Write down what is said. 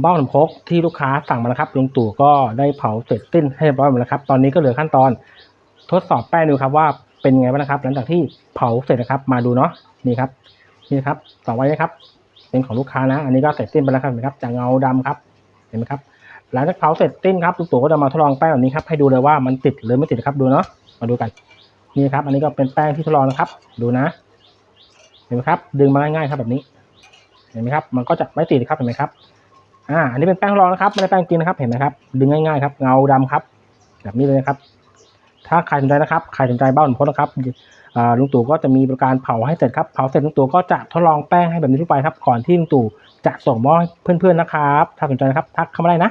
เบ้าหนมคกที่ลูกค้าสั่งมาแล้วครับลุงตู่ก็ได้เผาเสร็จสิ้นให้เรียบร้อยหมดแล้วครับ ตอนนี้ก็เหลือขั้นตอนทดสอบแป้งดูครับว่าเป็นไงบ้างนะครับ หลังจากที่เผาเสร็จนะครับ มาดูเนาะนี่ครับนี่ครับต่อไว้นะครับ เป็นของลูกค้านะ อันนี้ก็เสร็จสิ้นไปแล้วครับเห็นไหมครับจะเงาดำครับเห็นไหมครับ หลังจากเผาเสร็จสิ้นครับลุงตู่ก็จะมาทดลองแป้งแบบนี้ครับให้ดูเลยว่ามันติดหรือไม่ติดครับดูเนาะมาดูกันนี่ครับ อันนี้ก็เป็นแป้งที่ทดลองนะครับ ดูนะ เห็นไหมครับ ดึงมาง่ายๆครับแบบนี้ เห็นไหมครับ มันก็จะไม่ติดครับเห็นไหมครับ อ่า อันนี้เป็นแป้งทดลองนะครับ ไม่ได้แป้งจริงนะครับ เห็นไหมครับ ดึงง่ายๆครับ เงาดำครับ แบบนี้เลยนะครับ ถ้าใครสนใจนะครับ ใครสนใจบ้านผลวงพ่อนะครับอ่าลุงตู่ก็จะมีบริการเผาให้เสร็จครับ เผาเสร็จลุงตู่ก็จะทดลองแป้งให้แบบนี้ทุกไปครับ ก่อนที่ลุงตู่จะส่งมอบเพื่อนๆนะครับ ถ้าสนใจนะครับ ทักเข้ามาได้นะ